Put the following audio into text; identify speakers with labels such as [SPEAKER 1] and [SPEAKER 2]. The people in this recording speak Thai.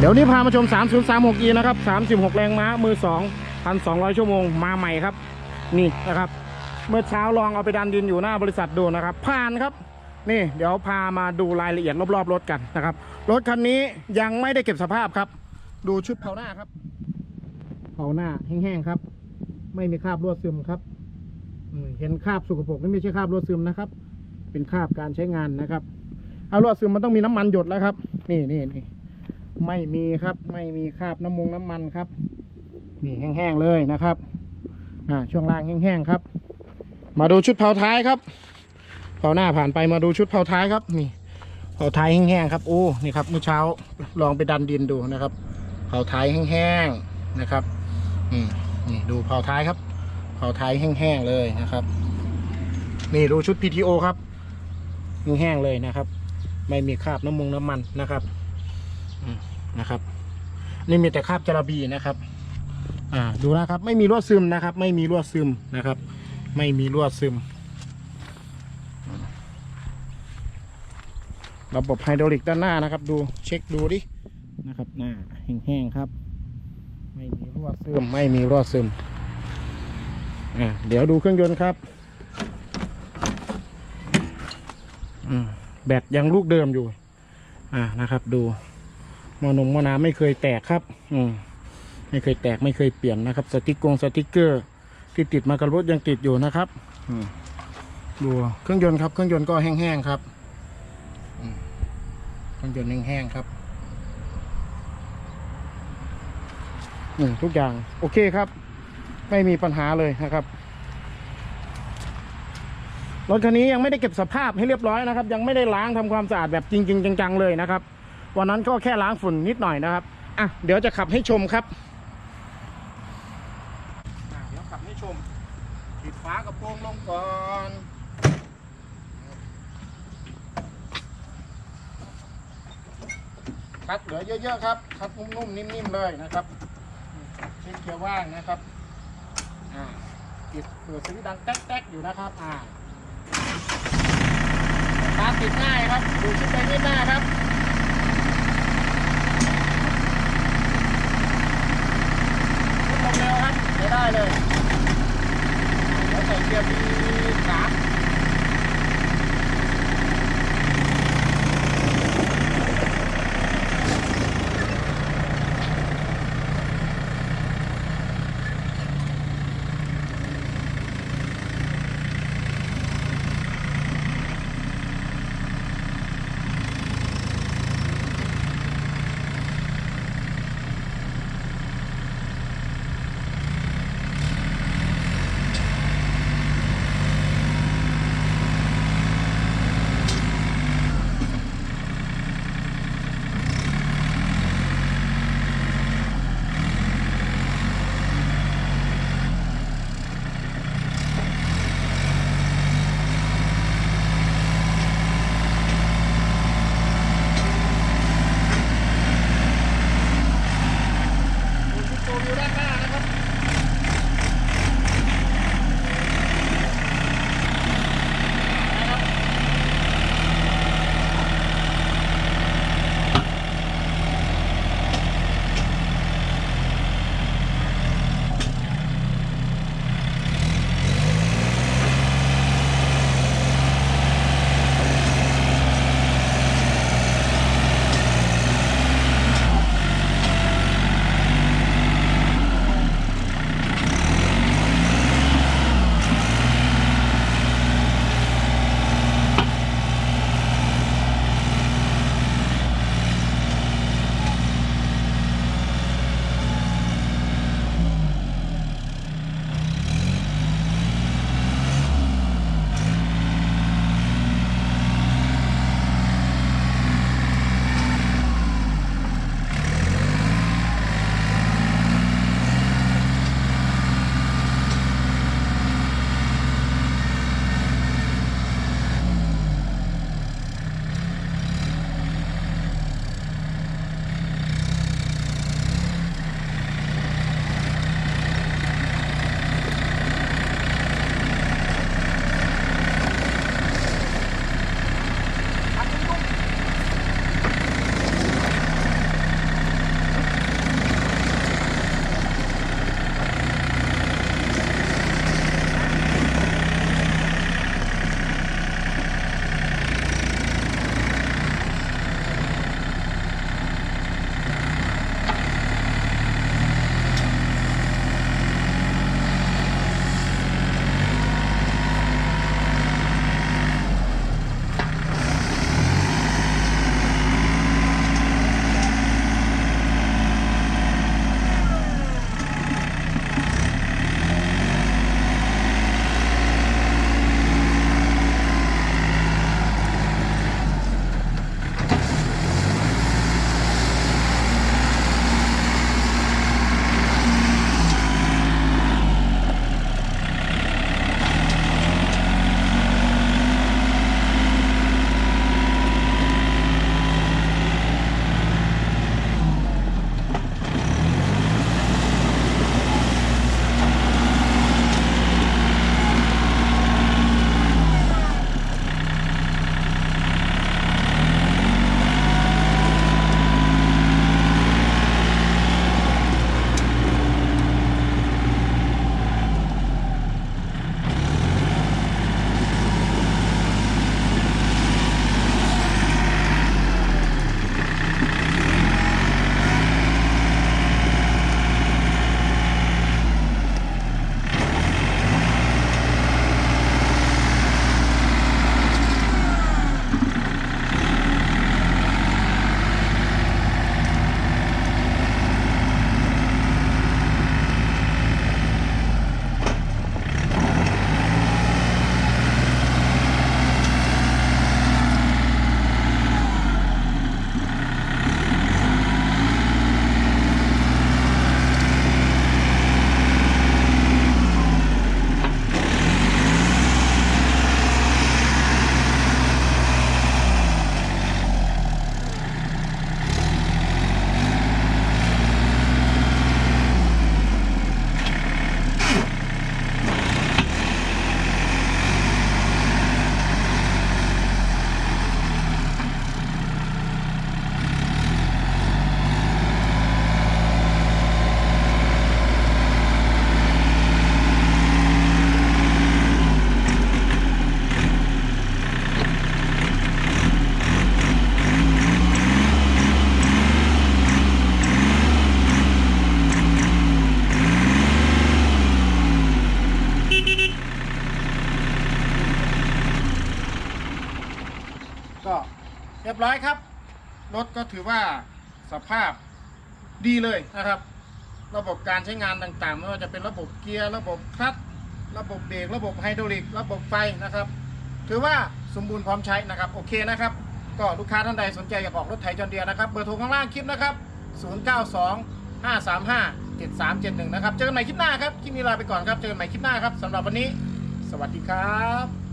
[SPEAKER 1] เดี๋ยวนี้พามาชม 3036E นะครับ 36 แรงม้า มือ 2 1,200 ชั่วโมง มาใหม่ครับ นี่นะครับ เมื่อเช้าลองเอาไปดันดินอยู่หน้าบริษัทดูนะครับ ผ่านครับ นี่เดี๋ยวพามาดูรายละเอียดรอบๆรถกันนะครับ รถคันนี้ยังไม่ได้เก็บสภาพครับ ดูชุดเผาหน้าครับ เผาหน้าแห้งๆครับ ไม่มีคราบรั่วซึมครับเห็นคราบสกปรกนี่ไม่ใช่คราบรั่วซึมนะครับ เป็นคราบการใช้งานนะครับ เอารั่วซึมมันต้องมีน้ำมันหยดแล้วครับ นี่นี่นี่ ไม่มีครับ ไม่มีคราบน้ำมงน้ำมันครับ นี่แห้งๆเลยนะครับ อ่าช่วงล่างแห้งๆครับ มาดูชุดเผาท้ายครับเผาหน้าผ่านไปมาดูชุดเผาท้ายครับ นี่เผาท้ายแห้งๆครับโอ้นี่ครับเมื่อเช้าลองไปดันดินดูนะครับเผาท้ายแห้งๆนะครับอืมนี่ดูเผาท้ายครับเผาท้ายแห้งๆเลยนะครับ นี่ดูชุด PTO ครับแห้งๆเลยนะครับ ไม่มีคราบน้ำมงน้ำมันนะครับ นะครับ นี่มีแต่คราบจระบีนะครับ อ่าดูนะครับ ไม่มีรั่วซึมนะครับ ไม่มีรั่วซึมนะครับ ไม่มีรั่วซึม ระบบไฮดรอลิกด้านหน้านะครับ ดูเช็คดูดินะครับหน้าแห้งๆครับ ไม่มีรั่วซึม ไม่มีรั่วซึมอ่าเดี๋ยวดูเครื่องยนต์ครับแบตยังลูกเดิมอยู่ อ่านะครับ ดู มอนมหมอน้ำไม่เคยแตกครับ อืมไม่เคยแตกไม่เคยเปลี่ยนนะครับ สติกกงสติกเกอร์ ที่ติดมากับรถยังติดอยู่นะครับอืมดูเครื่องยนต์ครับ เครื่องยนต์ก็แห้งๆครับอืมเครื่องยนต์แห้งๆครับอืมทุกอย่างโอเคครับ ไม่มีปัญหาเลยนะครับรถคันนี้ยังไม่ได้เก็บสภาพให้เรียบร้อยนะครับ ยังไม่ได้ล้างทำความสะอาดแบบจริง ๆ จังๆเลยนะครับ วันนั้นก็แค่ล้างฝุ่นนิดหน่อยนะครับอะเดี๋ยวจะขับให้ชมครับเดี๋ยวขับให้ชมปิดฝากระโปรงลงก่อนคัดเหลือเยอะๆครับคัดนุ่มๆนิ่มๆเลยนะครับเช็คเกียร์ว่างนะครับอ่าปิดเปิดสวิตช์ดังแต๊กๆอยู่นะครับอ่าตาติดง่ายครับดูชุดไปนิดหน้าครับชุดลงเร็ว ได้เลยแล้วใส่เกียร์ B สาม เรียบร้อยครับ รถก็ถือว่าสภาพดีเลยนะครับ ระบบการใช้งานต่างๆไม่ว่าจะเป็นระบบเกียร์ระบบคลัตช์ระบบเบรกระบบไฮดรอลิก ระบบไฟนะครับ ถือว่าสมบูรณ์พร้อมใช้นะครับ โอเคนะครับ ก็ลูกค้าท่านใดสนใจอยากออกรถไถจอนเดียนะครับเบอร์โทรข้างล่างคลิปนะครับ 092 535 7371 นะครับ เจอกันใหม่คลิปหน้าครับ คลิปนี้ลาไปก่อนครับ เจอกันใหม่คลิปหน้าครับสำหรับวันนี้ สวัสดีครับ